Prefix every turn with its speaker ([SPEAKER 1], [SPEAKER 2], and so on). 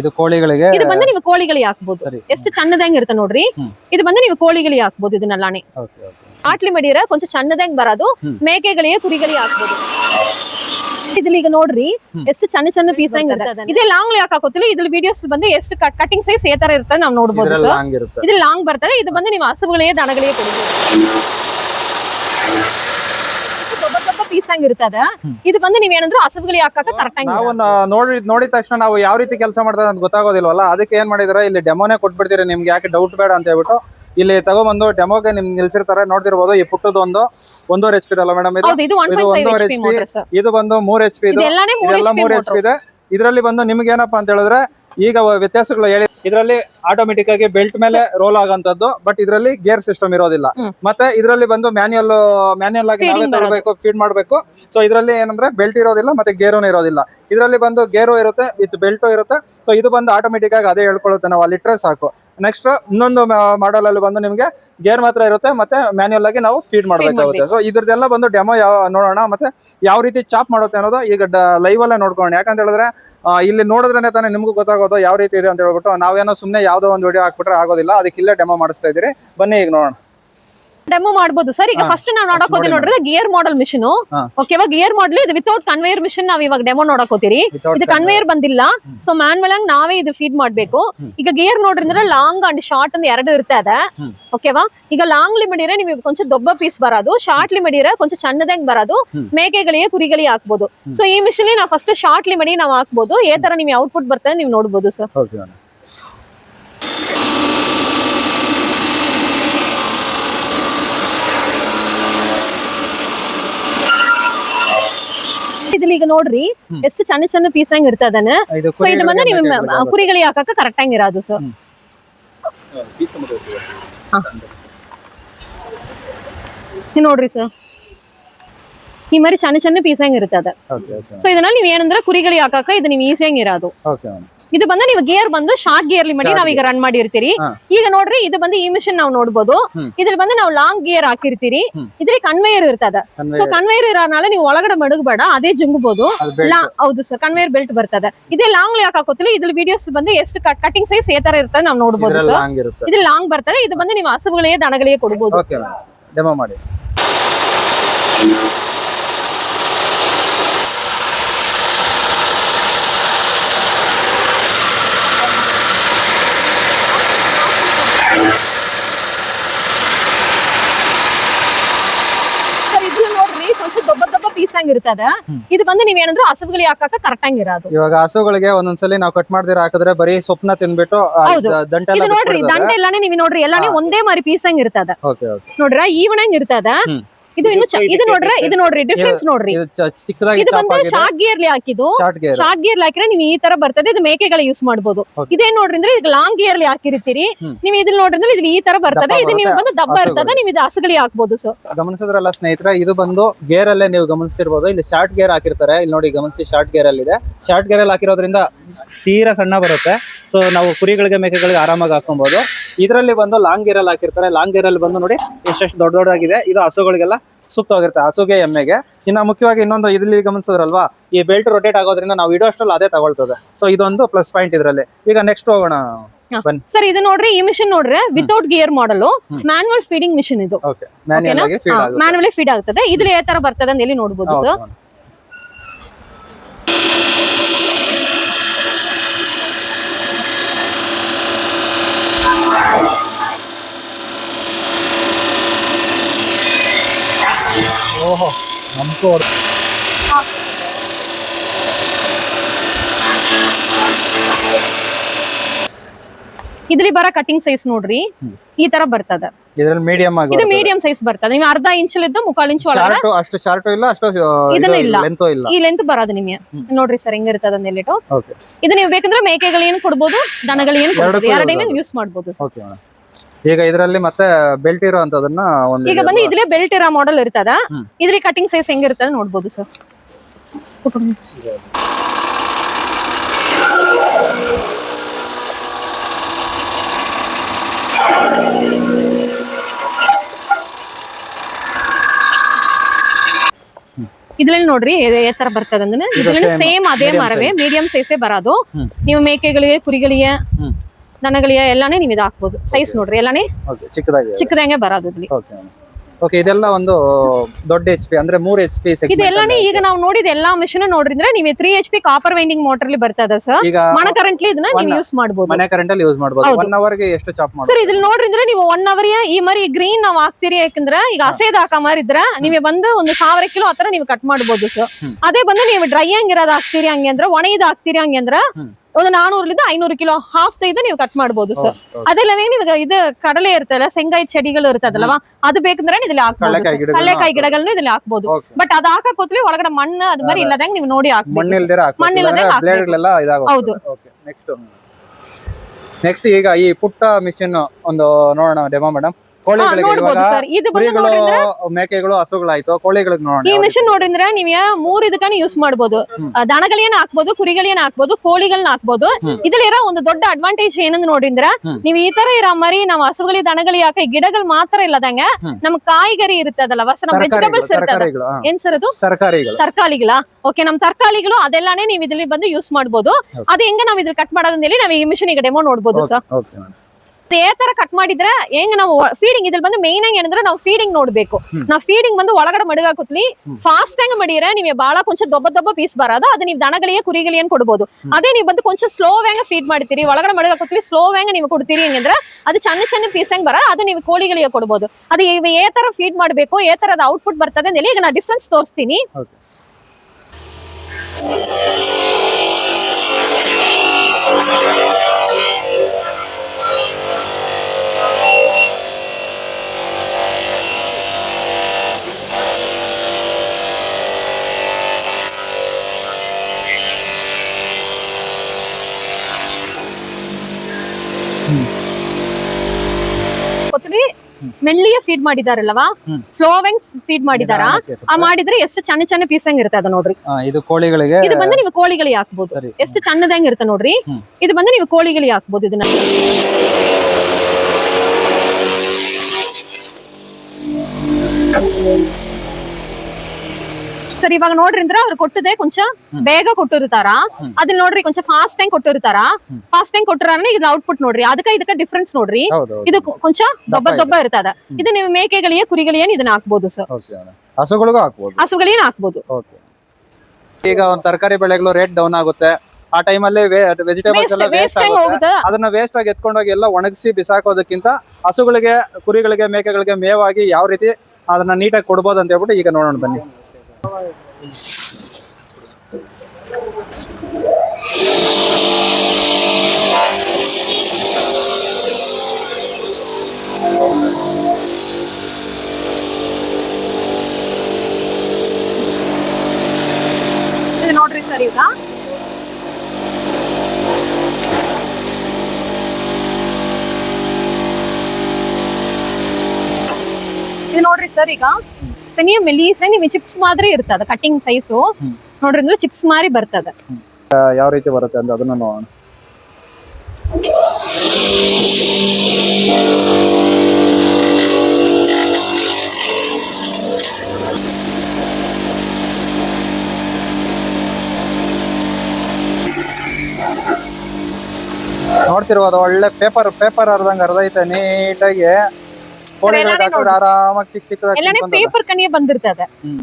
[SPEAKER 1] ಇದು ಕೋಳಿಗಳಿಗೆ
[SPEAKER 2] ಇದು ಬಂದು ನೀವು ಕೋಳಿಗಳಿಗೆ ಹಾಕ್ಬೋದು. ಎಷ್ಟು ಚನ್ನದಂಗ್ ಇರುತ್ತೆ ನೋಡ್ರಿ. ಇದು ಬಂದು ನೀವು ಕೋಳಿಗಳಿಗೆ ಹಾಕ್ಬೋದು ಇದನ್ನೆಲ್ಲಾನೆ ಆಟ್ಲಿ ಮಡಿಯರ ಕೊಂಚ ಚನ್ನದಂಗ್ ಬರೋದು. ಮೇಕೆಗಳಿಗೆ ಕುರಿಗಳಿಗೆ ಹಾಕ್ಬೋದು. ಇದ್ರಲ್ಲಿ ಈಗ ನೋಡ್ರಿ. ಎಷ್ಟು ಚನ್ನ ಚನ್ನ ಪೀಸ್ ಇದೇ ಲಾಂಗ್ ಯಾಕೆ ಹಾಕೋತಿಲ್ಲ ಇದ್ರಲ್ಲಿ ವಿಡಿಯೋಸ್ ಬಂದು ಎಷ್ಟು ಕಟಿಂಗ್ ಸೈಜ್ ಏತರ ತರ ಇರ್ತದೆ ನಾವು ನೋಡ್ಬೋದು ಇದು ಲಾಂಗ್ ಬರ್ತದೆ ಇದು ಬಂದು ನೀವು ಹಸುಗಳಿಗೆ ದನಗಳಿಗೆ ಕೊಡಬಹುದು ದೊಡ್ಡ ಪೀಸ್ ಇರ್ತದ ಇದು ಬಂದು ನೀವ್ ಏನಂದ್ರು ಹಸುಗಳಿಗೆ ಹಾಕಕ ಕರೆಕ್ಟ್
[SPEAKER 1] ನಾವು ನ- ನೋಡಿ ನೋಡಿದ ತಕ್ಷಣ ನಾವು ಯಾವ ರೀತಿ ಕೆಲಸ ಮಾಡ್ತಾರೆ ಅಂತ ಗೊತ್ತಾಗೋದಿಲ್ವಲ್ಲ? ಅದಕ್ಕೆ ಏನ್ ಮಾಡಿದಾರೆ? ಇಲ್ಲಿ ಡೆಮೋನೇ ಕೊಟ್ಬಿಡ್ತೀರಿ ನಿಮ್ಗೆ ಯಾಕೆ ಡೌಟ್ ಬೇಡ ಅಂತ ಹೇಳ್ಬಿಟ್ಟು ಇಲ್ಲಿ ತಗೊಂಡ್ಬಂದು ಡೆಮೋಗೆ ನಿಮ್ಗೆ ನಿಲ್ಸಿರ್ತಾರೆ. ನೋಡ್ತಿರ್ಬೋದು ಈ ಪುಟ್ಟದ ಒಂದು ಒಂದೂವರೆ ಎಚ್ ಪಿ ಅಲ್ಲ ಮೇಡಮ್ ಇದು
[SPEAKER 2] ಹೌದು ಇದು ಒನ್
[SPEAKER 1] ಇದು
[SPEAKER 2] ಪಾಯಿಂಟ್
[SPEAKER 1] ಒಂದೂವರೆ
[SPEAKER 2] ಎಚ್
[SPEAKER 1] ಇದು ಬಂದು ಮೂರ್ ಎಚ್ ಪಿ ಇದು
[SPEAKER 2] ಇದೆಲ್ಲಾನೇ ಮೂರ್
[SPEAKER 1] ಇದೆಲ್ಲ ಮೂರ್ ಎಚ್ ಪಿ ಇದೆ. ಇದರಲ್ಲಿ ಬಂದು ನಿಮ್ಗೆ ಏನಪ್ಪಾ ಅಂತ ಹೇಳಿದ್ರೆ ಈಗ ವ್ಯತ್ಯಾಸಗಳು ಹೇಳಿ ಇದರಲ್ಲಿ ಆಟೋಮೆಟಿಕ್ ಆಗಿ ಬೆಲ್ಟ್ ಮೇಲೆ ರೋಲ್ ಆಗಂತದ್ದು ಬಟ್ ಇದರಲ್ಲಿ ಗೇರ್ ಸಿಸ್ಟಮ್ ಇರೋದಿಲ್ಲ. ಮತ್ತೆ ಇದರಲ್ಲಿ ಬಂದು ಮ್ಯಾನ್ಯಲ್ ಮ್ಯಾನ್ಯಲ್ ಆಗಿ ನಾವೇ ತರಬೇಕು ಫೀಡ್ ಮಾಡಬೇಕು. ಸೊ ಇದರಲ್ಲಿ ಏನಂದ್ರೆ ಬೆಲ್ಟ್ ಇರೋದಿಲ್ಲ ಮತ್ತೆ ಗೇರೂನು ಇರೋದಿಲ್ಲ. ಇದರಲ್ಲಿ ಬಂದು ಗೇರು ಇರುತ್ತೆ, ವಿತ್ ಬೆಲ್ಟು ಇರುತ್ತೆ. ಸೊ ಇದು ಬಂದು ಆಟೋಮೆಟಿಕ್ ಆಗಿ ಅದೇ ಹೇಳ್ಕೊಳ್ಳುತ್ತೆ ನಾವು, ಅಲ್ಲಿ ಇಟ್ರೆ ಸಾಕು. ನೆಕ್ಸ್ಟ್ ಇನ್ನೊಂದು ಮಾಡಲ್ ಅಲ್ಲಿ ಬಂದು ನಿಮಗೆ ಗೇರ್ ಮಾತ್ರ ಇರುತ್ತೆ, ಮತ್ತೆ ಮ್ಯಾನ್ಯಲ್ ಆಗಿ ನಾವು ಫೀಡ್ ಮಾಡಬೇಕಾಗುತ್ತೆ. ಸೊ ಇದ್ರದ್ದೆಲ್ಲ ಬಂದು ಡೆಮೋ ಯಾವ ನೋಡೋಣ, ಮತ್ತೆ ಯಾವ ರೀತಿ ಚಾಪ್ ಮಾಡುತ್ತೆ ಅನ್ನೋದು ಈಗ ಲೈವ್ ಅಲ್ಲೇ ನೋಡ್ಕೊಳ್ಳೋಣ. ಯಾಕಂತ ಹೇಳಿದ್ರೆ ಇಲ್ಲಿ ನೋಡಿದ್ರೆ ತಾನೇ ನಿಮ್ಗೂ ಗೊತ್ತಾಗೋದು ಯಾವ ರೀತಿ ಇದೆ ಅಂತ ಹೇಳ್ಬಿಟ್ಟು, ನಾವೇನೋ ಸುಮ್ಮನೆ ಯಾವುದೋ ಒಂದು ವಿಡಿಯೋ ಹಾಕ್ಬಿಟ್ರೆ ಆಗೋದಿಲ್ಲ, ಅದಕ್ಕೆ ಇಲ್ಲೇ ಡೆಮೋ ಮಾಡಿಸ್ತಾ ಇದ್ದೀರಿ. ಬನ್ನಿ ಈಗ ನೋಡೋಣ.
[SPEAKER 2] ಡೆಮೋ ಮಾಡಬಹುದು ಸರ್ ಈಗ ಫಸ್ಟ್ ನಾವು ನೋಡಕ್ ನೋಡ್ರೆ ಗಿಯರ್ ಮಾಡೆಲ್ ಮಿಷಿನ್
[SPEAKER 1] ಓಕೆವಾ
[SPEAKER 2] ಓಕೆ ಇವಾಗ ಗಿಯರ್ ಮಾಡಲ್ ಇದು ವಿತೌಟ್ ಕನ್ವೇಯರ್ ಮಿಷಿನ್ ನಾವ್ ಇವಾಗ ಡೆಮೋ ನೋಡಕ್
[SPEAKER 1] ಹೋತೀರಿ.
[SPEAKER 2] ಇದು ಕನ್ವೇಯರ್ ಬಂದಿಲ್ಲ. ಸೊ ಮ್ಯಾನ್ವಲ್ ಆಗಿ ನಾವೇ ಇದು ಫೀಡ್ ಮಾಡ್ಬೇಕು. ಈಗ ಗಿಯರ್ ನೋಡ್ರಿ ಲಾಂಗ್ ಅಂಡ್ ಶಾರ್ಟ್ ಅಂತ ಎರಡು ಇರುತ್ತೆ
[SPEAKER 1] ಅದ.
[SPEAKER 2] ಓಕೆವಾ ಈಗ ಲಾಂಗ್ ಲಿಮಿಟ್ ಇರ ನಿಮಗೆ ಕೊಂಚ ದೊಬ್ಬ ಪೀಸ್ ಬರೋದು. ಶಾರ್ಟ್ ಲಿಮಿಟ್ ಇರ ಕೊಂಚ ಸಣ್ಣದಂಗ್ ಬರೋದು. ಮೇಕೆಗಳಿಗೆ ಕುರಿಗಳಿಗೆ ಹಾಕ್ಬೋದು. ಸೊ ಈ ಮಿಷಿನ್ ನಾವು ಫಸ್ಟ್ ಶಾರ್ಟ್ ಲಿಮಿಟ್ ನಾವು ಹಾಕ್ಬೋದು. ಏತರ ತರ ನಿಮ್ಗೆ ಔಟ್ಪುಟ್ ಬರ್ತದೆ ನೀವು ನೋಡ್ಬೋದು ಸರ್ ಇದ್ರಲ್ಲಿ ಈಗ ನೋಡ್ರಿ. ಎಷ್ಟು ಚನ್ನ ಚನ್ನ ಪೀಸ್ ಹಂಗ ಇರ್ತದನ ಸೊ ಇದು ಬಂದ ನೀವು
[SPEAKER 1] ಕುರಿಗಳಿಗೆ
[SPEAKER 2] ಹಾಕಕ್ಕ ಹಾಕಕ ಕರೆಕ್ಟ್ ಆಗಿ ಇರೋದು ಸರ್ ನೋಡ್ರಿ ಸರ್ ಈ ಮರಿ ಚನ್ನ ಚನ್ನ ಪೀಸ್ ಹಂಗ ಇರ್ತದ. ಸೊ ಇದನ್ನ ನೀವ್ ಏನಂದ್ರ ಕುರಿಗಳಿಗೆ ಹಾಕಕ್ಕ ಇದು ನೀವು ಈಸಿ ಹಂಗ್ ಇರೋದು.
[SPEAKER 1] ಓಕೆ
[SPEAKER 2] ಇದು ಬಂದು ನೀವು ಗೇರ್ ಬಂದು ಶಾರ್ಟ್ ಗೇರ್ ಮಾಡಿ
[SPEAKER 1] ನಾವೀಗ
[SPEAKER 2] ನಾವ್ ಈಗ ರನ್ ಮಾಡಿರ್ತೀರಿ. ಈಗ ನೋಡ್ರಿ ಇದು ಬಂದು ಈ ಮಿಷಿನ್ ನಾವು
[SPEAKER 1] ನೋಡಬಹುದು.
[SPEAKER 2] ಇದ್ರಲ್ಲಿ ಬಂದು ನಾವು ಲಾಂಗ್ ಗಿಯರ್ ಹಾಕಿರ್ತೀರಿ. ಇದ್ರಲ್ಲಿ ಕನ್ವೇಯರ್ ಇರ್ತದ. ಸೊ ಕನ್ವೇಯರ್ ಇರೋದ್ನಾಲ ನೀವು ಒಳಗಡೆ ಮಡಗಬೇಡ ಅದೇ ಲಾ- ಹೌದು ಸರ್ ಕನ್ವೇಯರ್ ಬೆಲ್ಟ್ ಬರ್ತದೆ. ಇದೇ ಲಾಂಗ್ ಯಾಕೆ ಹಾಕೋತಿಲ್ಲ ಇದ್ರಲ್ಲಿ ವಿಡಿಯೋಸ್ ಬಂದು ಎಷ್ಟು ಕಟಿಂಗ್ ಸೈಜ್ ಏ ತರ ಇರ್ತದೆ ನಾವು ನೋಡ್ಬೋದು ಸರ್ ಇದು ಲಾಂಗ್ ಬರ್ತದೆ ಇದು ಬಂದು ನೀವು ಹಸುಗಳಿಗೆ ದನಗಳಿಗೆ ಕೊಡ್ಬೋದು.
[SPEAKER 1] ಡೆಮೋ ಮಾಡಿ
[SPEAKER 2] ಸರ್ ಇದು ನೋಡ್ರಿ ಕೊಂಚ ದೊಡ್ಡ ದೊಡ್ಡ ಪೀಸ್ ಹಂಗ್ ಇರ್ತದ. ಇದು ಬಂದು ನೀವ್ ಏನಂದ್ರೆ ಹಸುಗಳಿಗೆ ಹಾಕಕ ಕರೆಕ್ಟ್ ಹಂಗ್ ಇರೋದು.
[SPEAKER 1] ಇವಾಗ ಹಸುಗಳಿಗೆ ಒಂದೊಂದ್ಸಲಿ ನಾವು ಕಟ್ ಮಾಡ್ದಿರ ಹಾಕಿದ್ರೆ ಬರೀ ಸೊಪ್ನ ತಿನ್ಬಿಟ್ಟು ಆ,
[SPEAKER 2] ಹೌದು.
[SPEAKER 1] ದ- ದಂಟೆಲ್ಲ
[SPEAKER 2] ಇದು ನೋಡ್ರಿ
[SPEAKER 1] ದಂಟ
[SPEAKER 2] ದಂಡ ಎಲ್ಲಾನೇ ನೀವ್ ನೋಡ್ರಿ ಎಲ್ಲಾನೇ ಒಂದೇ ಮಾರಿ ಪೀಸ್ ಹಂಗ ಇರ್ತದ ನೋಡ್ರ ಈವನ್ ಹಂಗ್ ಇರ್ತದ. ಇದು ಇನ್ನು ಚ- ಇದು ನೋಡ್ರಿ ಇದು ನೋಡ್ರಿ ಡಿಫ್ರೆನ್ಸ್ ನೋಡ್ರಿ.
[SPEAKER 1] ಇದು ಚ- ಚಿಕ್ಕದಾಗಿ
[SPEAKER 2] ಇದು
[SPEAKER 1] ಚಾಪ್
[SPEAKER 2] ಬಂದು
[SPEAKER 1] ಆಗಿದೆ
[SPEAKER 2] ಶಾರ್ಟ್ ಗೇರ್ಲಿ ಹಾಕಿದ್ದು.
[SPEAKER 1] ಶಾರ್ಟ್ ಗೇರ್
[SPEAKER 2] ಶಾರ್ಟ್ ಗೇರ್ ಹಾಕಿದ್ರೆ ನೀವು ಈ ತರ ಬರ್ತದೆ ಇದು ಮೇಕೆಗಳ ಯೂಸ್ ಮಾಡಬಹುದು
[SPEAKER 1] ಇದೇನ್
[SPEAKER 2] ಇದೇ ನೋಡ್ರಿ ಅಂದ್ರೆ ಇದು ಲಾಂಗ್ ಗೇರ್ಲಿ ಹಾಕಿರ್ತೀರಿ.
[SPEAKER 1] ಹ್ಮ್.
[SPEAKER 2] ನೀವು ಇದ್ರಲ್ಲಿ ನೋಡ್ರಿ ಅಂದ್ರೆ ಇದು ಈ ತರ ಬರ್ತದೆ
[SPEAKER 1] ದಪ್ಪ
[SPEAKER 2] ಇದು ನೀವು ಬಂದು ದಬ್ಬ ಇರ್ತದೆ. ನೀವು ಇದು ಹಸುಗಳಿಗೆ ಹಾಕ್ಬೋದು ಸರ್
[SPEAKER 1] ಗಮನಿಸಿದ್ರಲ್ಲ ಸ್ನೇಹಿತರೆ ಇದು ಬಂದು ಗೇರ್ ಅಲ್ಲೇ ನೀವು ಗಮನಿಸ್ತಿರ್ಬೋದು. ಇಲ್ಲಿ ಶಾರ್ಟ್ ಗೇರ್ ಹಾಕಿರ್ತಾರೆ. ಇಲ್ಲಿ ನೋಡಿ ಗಮನಿಸಿ ಶಾರ್ಟ್ ಗೇರ್ ಅಲ್ಲಿ ಇದೆ. ಶಾರ್ಟ್ ಗೇರ್ ಅಲ್ಲಿ ಹಾಕಿರೋದ್ರಿಂದ ತೀರಾ ಸಣ್ಣ ಬರುತ್ತೆ. ಸೊ ನಾವು ಕುರಿಗಳಿಗೆ ಮೇಕೆಗಳಿಗೆ ಆರಾಮಾಗಿ ಹಾಕೊಬಹುದು ಇದರಲ್ಲಿ ಬಂದು ಲಾಂಗ್ ಗೇರ್ ಅಲ್ಲಿ ಹಾಕಿರ್ತಾರೆ. ಲಾಂಗ್ ಗೇರ್ ಅಲ್ಲಿ ಬಂದು ನೋಡಿ ಎಷ್ಟೆಷ್ಟು ದೊಡ್ಡ ದೊಡ್ಡದಾಗಿದೆ. ಇದು ಹಸುಗಳಿಗೆಲ್ಲ ಸೂಕ್ತವಾಗಿರುತ್ತೆ. ಹಸುಗೆ ಎಮ್ಮೆಗೆ. ಇನ್ನ ಮುಖ್ಯವಾಗಿ ಇನ್ನೊಂದು ಇದರಲ್ಲಿ ಗಮನಿಸಿದ್ರಲ್ವಾ? ಈ ಬೆಲ್ಟ್ ರೊಟೇಟ್ ಆಗೋದ್ರಿಂದ ನಾವು ಇಡೋಷ್ಟರಲ್ಲಿ ಅದೇ ತಗೊಳ್ತದೆ. ಸೊ ಇದೊಂದು ಪ್ಲಸ್ ಪಾಯಿಂಟ್ ಇದರಲ್ಲಿ. ಈಗ ನೆಕ್ಸ್ಟ್ ಹೋಗೋಣ.
[SPEAKER 2] ಸರ್ ಇದು ನೋಡ್ರಿ ಈ ಮಿಷಿನ್ ನೋಡ್ರಿ without gear model manual feeding machine ಇದು.
[SPEAKER 1] ಮ್ಯಾನ್ಯಲ್ ಫೀಡ್
[SPEAKER 2] ಆಗ್ತದೆ. ಇದ್ರ ಯಾವ ತರ ಬರ್ತದೆ ಅಂತ ಎಲ್ಲಿ ನೋಡ್ಬೋದು ಸರ್
[SPEAKER 1] ನಮ್ಗೂ
[SPEAKER 2] ಇದ್ರಲ್ಲಿ ಬರ ಕಟಿಂಗ್ ಸೈಜ್ ನೋಡ್ರಿ ಈ ತರ ಬರ್ತದ.
[SPEAKER 1] ಇದ್ರಲ್ಲಿ ಮೀಡಿಯಂ ಆಗಿ
[SPEAKER 2] ಇದು ಮೀಡಿಯಂ ಸೈಜ್ ಬರ್ತದ. ನೀವು ಅರ್ಧ ಇಂಚ್ ಮುಕ್ಕಾಲ್ ಇಂಚ್ ಒಳಗೆ
[SPEAKER 1] ಶಾರ್ಟ್ ಅಷ್ಟು ಶಾರ್ಟ್ ಇಲ್ಲ ಅಷ್ಟು
[SPEAKER 2] ಇದನ್ನ ಇಲ್ಲ.
[SPEAKER 1] ಲೆಂತ್ ಇಲ್ಲ.
[SPEAKER 2] ಈ ಲೆಂತ್ ಬರೋದು ನಿಮಗೆ. ನೋಡ್ರಿ ಸರ್ ಹೆಂಗ ಇರ್ತದ
[SPEAKER 1] ಓಕೆ
[SPEAKER 2] ಇದು ನೀವು ಬೇಕಂದ್ರೆ ಮೇಕೆಗಳೇನು ಕೊಡಬಹುದು ಕೊಡ್ಬೋದು
[SPEAKER 1] ಕೊಡಬಹುದು
[SPEAKER 2] ಎರಡೇನೇ
[SPEAKER 1] ಕೊಡ್ಬೋದು
[SPEAKER 2] ಯೂಸ್ ಮಾಡ್ಬೋದು sir.
[SPEAKER 1] ಓಕೆ ಮೇಡಮ್ ಈಗ ಇದರಲ್ಲಿ ಮತ್ತೆ ಬೆಲ್ಟ್ ಇರೋ ಅಂತದನ್ನ ಒಂದು
[SPEAKER 2] ಈಗ ಬಂದು ಇದ್ರಲ್ಲಿ ಬೆಲ್ಟ್ ಇರೋ ಮಾಡೆಲ್ ಇರ್ತದ. ಇದ್ರಲ್ಲಿ ಕಟಿಂಗ್ ಸೈಜ್ ಹೆಂಗಿರ್ತದ ನೋಡ್ಬೋದು ಸರ್. ಇದ್ರಲ್ಲಿ ನೋಡ್ರಿ ಯಾವ ತರ ಬರ್ತದ ಅಂದ್ರೆ
[SPEAKER 1] ಇದು
[SPEAKER 2] ಇದ್ರಲ್ಲಿ ಸೇಮ್ ಅದೇ ಮರವೇ ಮೀಡಿಯಂ ಸೈಜೇ ಬರೋದು. ನೀವು ಮೇಕೆಗಳಿಗೆ ಕುರಿಗಳಿಗೆ. ದನಗಳಿಗೆ ಎಲ್ಲಾನೇ ನೀವು ಇದು ಹಾಕ್ಬೋದು. ಸೈಜ್ ನೋಡ್ರಿ ಎಲ್ಲಾನೇ
[SPEAKER 1] ಚಿಕ್ಕದಾಗಿ
[SPEAKER 2] ಚಿಕ್ಕದಂಗೆ ಬರೋದು ಇಲ್ಲಿ
[SPEAKER 1] ಓಕೆ ಓಕೆ ಇದೆಲ್ಲ ಒಂದು ದೊಡ್ಡ ಎಚ್ ಪಿ ಅಂದ್ರೆ ಮೂರ್ ಎಚ್ ಪಿ
[SPEAKER 2] ಇದೆಲ್ಲಾನೇ ಈಗ ನಾವು ನೋಡಿದ ಎಲ್ಲಾ ಮಿಷನ್ ನೋಡಿದ್ರೆ ನೀವು three H P copper winding motor ಅಲ್ಲಿ ಬರ್ತದ ಸರ್
[SPEAKER 1] ಈಗ
[SPEAKER 2] ಮನ ಕರೆಂಟ್ಲಿ ಇದನ್ನ ನೀವು ಯೂಸ್ ಮಾಡಬಹುದು
[SPEAKER 1] ಮನೆ ಕರೆಂಟ್ ಅಲ್ಲಿ ಯೂಸ್ ಮಾಡಬಹುದು
[SPEAKER 2] ಹೌದು.
[SPEAKER 1] ಒನ್ ಅವರ್ಗೆ ಎಷ್ಟು ಚಾಪ್
[SPEAKER 2] ಸರ್
[SPEAKER 1] ಮಾಡಬಹುದು
[SPEAKER 2] ಇದ್ರಲ್ಲಿ ನೋಡ್ರಿದ್ರೆ ನೀವು ಒನ್ ಅವರ್ ಈ ಮರಿ ಗ್ರೀನ್ ನಾವು ಹಾಕ್ತೀರಿ ಯಾಕಂದ್ರೆ ಈಗ ಹಸೇದ್ ಹಾಕ ಮಾರಿದ್ರ ನೀವೇ ಬಂದು ಒಂದು ಸಾವಿರ ಕಿಲೋ ಆತರ ನೀವು ಕಟ್ ಮಾಡಬಹುದು ಸರ್ ಅದೇ ಬಂದು ನೀವು ಡ್ರೈ ಹಂಗಿರೋದ್ ಹಾಕ್ತೀರಿ ಹಂಗೆ ಅಂದ್ರೆ ಒಣಗಿದ್ ಹಾಕ್ತೀರಿ ಹಂಗೆ ಅಂದ್ರೆ. ಒಂದು ನಾನೂರ್ಲಿಂದ ಐನೂರು ಕಿಲೋ ಹಾಫ್ ಇದು ನೀವು ಕಟ್ ಮಾಡಬಹುದು ಸರ್ ಅದಲ್ಲದೆ ನಿಮಗೆ ಇದು ಕಡಲೆ ಇರ್ತಲ್ಲ ಶೆಂಗಾಯಿ ಚೆಡಿಗಳು ಇರ್ತದಲ್ವಾ ಅದು ಬೇಕಂದ್ರೆ ಇದ್ರಲ್ಲಿ ಹಾಕ್ಬೋದು
[SPEAKER 1] ಕಡಲೆಕಾಯಿ ಗಿಡಗಳನ್ನು
[SPEAKER 2] ಇದ್ರಲ್ಲಿ ಹಾಕ್ಬೋದು ಬಟ್ ಅದ್ ಹಾಕಕೋತ್ಲಿ ಒಳಗಡೆ ಮಣ್ಣು ಅದ್ ಮರಿ ಇಲ್ಲದಂಗ್ ನೀವು ನೋಡಿ
[SPEAKER 1] ಮಣ್ಣಿಲ್ಲದೆ
[SPEAKER 2] ಹೌದು
[SPEAKER 1] ನೆಕ್ಸ್ಟ್ ಈಗ ಈ ಪುಟ್ಟ ಮಿಷಿನ್ ಒಂದು ನೋಡೋಣ ಡೆಮೋ ಮೇಡಮ್
[SPEAKER 2] ಸರ್. ಇದು ಬಂದು ನೋಡಿದ್ರೆ
[SPEAKER 1] ಮೇಕೆಗಳು ಹಸುಗಳಾಯ್ತು ಕೋಳಿಗಳಿಗೆ
[SPEAKER 2] ಈ ಮಿಷನ್ ನೋಡಿದ್ರೆ ನೀವ್ ಮೂರ್ ಇದಕ್ಕನ ಯೂಸ್ ಮಾಡಬಹುದು ದನಗಳೇನ ಹಾಕ್ಬೋದು ಕುರಿಗಳೇನ್ ಹಾಕ್ಬೋದು ಕೋಳಿಗಳನ್ನ ಹಾಕ್ಬೋದು. ಇದ್ರಲ್ಲಿರೋ ಒಂದು ದೊಡ್ಡ ಅಡ್ವಾಂಟೇಜ್ ಏನಂದ್
[SPEAKER 1] ನೋಡಿದ್ರ.
[SPEAKER 2] ನೀವ್ ಈ ತರ ಇರೋ ಮರಿ ನಾವ್ ಹಸುಗಳಿ ದನಗಳಿ ಯಾಕೆ ಗಿಡಗಳು ಮಾತ್ರ ಇಲ್ಲದಂಗ. ನಮ್ ಕಾಯಿಗರಿ ಇರ್ತದಲ್ಲ ವಸ ನಮ್ ವೆಜಿಟೇಬಲ್ಸ್ ಇರ್ತದ ಏನ್ ಸರ್ ಅದು?
[SPEAKER 1] ತರಕಾರಿಗಳು.
[SPEAKER 2] ತರಕಾರಿಗಳ? ಓಕೆ ನಮ್ ತರಕಾರಿಗಳು ಅದೆಲ್ಲಾನೇ ನೀವ್ ಇದ್ರಲ್ಲಿ ಬಂದು ಯೂಸ್
[SPEAKER 1] ಮಾಡಬಹುದು
[SPEAKER 2] ಅದ ಹೆಂಗ ನಾವ್ ಇದ್ರಲ್ಲಿ ಕಟ್ ಮಾಡೋದಂದೇಳಿ ನಾವ್ ಈ ಮಿಷನ್ ಈಗ ಡೆಮೋ ನೋಡ್ಬೋದು ಸರ್. ಏ ತರ ಕಟ್ ಮಾಡಿದ್ರೆ ಹೆಂಗ್ ನಾವು ಫೀಡಿಂಗ್ ಇದ್ರಲ್ಲಿ ಬಂದು ಮೇನ್ ಆಗಿ ಏನಂದ್ರೆ ನಾವು ಫೀಡಿಂಗ್ ನೋಡ್ಬೇಕು. ನಾವು ಫೀಡಿಂಗ್ ಬಂದು ಒಳಗಡೆ ಮಡಗಾಕುತ್ಲಿ. ಫಾಸ್ಟ್ ಆಗಿ ಮಡಿದ್ರೆ ನೀವು ಬಾಳ ಕೊಂಚ ದೊಬ್ಬ ದೊಬ್ಬ ಪೀಸ್ ಬರೋದು ಅದು ನೀವು ದನಗಳಿಗೆ ಕುರಿಗಳಿಗೆ ಕೊಡ್ಬೋದು. ಅದೇ ನೀವು ಬಂದು ಕೊಂಚ ಸ್ಲೋ ವ್ಯಾಂಗ ಫೀಡ್ ಮಾಡ್ತೀರಿ ಒಳಗಡೆ ಮಡಗಾಕುತ್ಲಿ ಸ್ಲೋ ವ್ಯಾಂಗ ನೀವು ಕೊಡ್ತೀರಿ ಹೆಂಗಂದ್ರೆ ಅದು ಚೆನ್ನ ಚೆನ್ನ ಪೀಸ್ ಹೆಂಗ್ ಬರ ಅದು ನೀವು ಕೋಳಿಗಳಿಗೆ ಕೊಡ್ಬೋದು. ಅದು ಏ ತರ ಫೀಡ್ ಮಾಡಬೇಕು ಏ ತರದ ಔಟ್ಪುಟ್ ಬರ್ತದೆ ಈಗ ನಾ ಡಿಫ್ರೆನ್ಸ್ ತೋರಿಸ್ತೀನಿ. ಮೆಳ್ಳಿಯ ಫೀಡ್ ಮಾಡಿದಾರಲ್ವಾ
[SPEAKER 1] ಸ್ಲೋವೆಂಗ್
[SPEAKER 2] ಸ್ಲೋ ಫೀಡ್ ಮಾಡಿದಾರ? ಆ ಮಾಡಿದ್ರೆ ಎಷ್ಟು ಚೆನ್ನ ಚೆನ್ನ ಪೀಸ್ ಹಂಗ್ ಇರುತ್ತೆ ಅದು ನೋಡ್ರಿ.
[SPEAKER 1] ಇದು ಕೋಳಿಗಳಿಗೆ
[SPEAKER 2] ಇದು ಬಂದು ನೀವು ಕೋಳಿಗಳಿಗೆ ಹಾಕ್ಬೋದು. ಎಷ್ಟು ಚನ್ನದಂಗ್ ಇರುತ್ತೆ ನೋಡ್ರಿ. ಇದು ಬಂದು ನೀವು ಕೋಳಿಗಳಿಗೆ ಹಾಕ್ಬೋದು ಇದನ್ನ. ಸರ್ ಇವಾಗ ನೋಡ್ರಿ ಅಂದ್ರೆ ಅವ್ರು ಕೊಟ್ಟದೆ ಕೊಂಚ ಬೇಗ ಕೊಟ್ಟಿರ್ತಾರ. ಅದ್ರಲ್ಲಿ ನೋಡ್ರಿ ಕೊಂಚ ಫಾಸ್ಟ್ ಟೈಮ್ ಕೊಟ್ಟಿರ್ತಾರ. ಫಾಸ್ಟ್ ಟೈಮ್ ಕೊಟ್ಟಿರಾನ ಇದು ಔಟ್ಪುಟ್ ನೋಡ್ರಿ. ಅದಕ್ಕ ಇದಕ್ಕ ಡಿಫ್ರೆನ್ಸ್ ನೋಡ್ರಿ. ಇದು ಕೊಂಚ ದೊಬ್ಬ. ದೊಬ್ಬ ಇರ್ತದ. ಇದು ನೀವು ಮೇಕೆಗಳಿಗೆ ಕುರಿಗಳಿಗೆ ಇದನ್ನ ಹಾಕ್ಬೋದು ಸರ್
[SPEAKER 1] ಹಸುಗಳಿಗೂ ಹಾಕ್ಬೋದು.
[SPEAKER 2] ಹಸುಗಳೇನು ಹಾಕ್ಬೋದು.
[SPEAKER 1] ಈಗ ಒಂದ್ ತರಕಾರಿ ಬೆಳೆಗಳು ರೇಟ್ ಡೌನ್ ಆಗುತ್ತೆ. ಆ ಟೈಮಲ್ಲಿ ವೆಜಿಟೇಬಲ್ಸ್ ಎಲ್ಲ ವೇಸ್ಟ್
[SPEAKER 2] ವೇಸ್ಟ್
[SPEAKER 1] ಆಗುತ್ತೆ. ಅದನ್ನ ವೇಸ್ಟ್ ಆಗಿ ಎತ್ಕೊಂಡೋಗಿ ಎಲ್ಲ ಒಣಗಿಸಿ ಬಿಸಾಕೋದಕ್ಕಿಂತ ಹಸುಗಳಿಗೆ ಕುರಿಗಳಿಗೆ ಮೇಕೆಗಳಿಗೆ ಮೇವಾಗಿ ಯಾವ ರೀತಿ ಅದನ್ನ ನೀಟಾಗಿ ಕೊಡ್ಬೋದು ಅಂತ ಹೇಳ್ಬಿಟ್ಟು ಈಗ ನೋಡೋಣ ಬನ್ನಿ.
[SPEAKER 2] ಇದು ನೋಡ್ರಿ ಸರ್ ಈಗ. ಇದು ನೋಡ್ರಿ ಸರ್ ಈಗ. ಸನಿಯ ಮೆಲೀಸ್ ನಿಮಗೆ ಚಿಪ್ಸ್ ಮಾತ್ರ ಇರ್ತದ ಕಟಿಂಗ್ ಸೈಜು
[SPEAKER 1] ಹ್ಮ್.
[SPEAKER 2] ನೋಡ್ರಿ ಅಂದ್ರೆ ಚಿಪ್ಸ್ ಮಾರಿ ಬರ್ತದ
[SPEAKER 1] ಆ, ಯಾವ ರೀತಿ ಬರುತ್ತೆ ಅಂತ ಅದನ್ನ ನೋಡೋಣ ನೋಡ್ತಿರ್ಬೋದು ಒಳ್ಳೆ ಪೇಪರ್ ಪೇಪರ್ ಅರ್ಧಂಗ್ ಅರ್ಧ ಐತೆ ನೀಟಾಗಿ ಕೋಳಿಗಳಿಗೆ
[SPEAKER 2] ಎಲ್ಲಾನೇ
[SPEAKER 1] ಹಾಕಿದ್ರೆ ಆರಾಮಾಗಿ ಚಿಕ್ಕ ಚಿಕ್ಕದಾಗಿ
[SPEAKER 2] ಎಲ್ಲಾನೇ
[SPEAKER 1] ತಿನ್ಕೊಂತವೆ.
[SPEAKER 2] ಪೇಪರ್ ಕಣಿಯ ಬಂದಿರ್ತದ
[SPEAKER 1] ಹ್ಮ್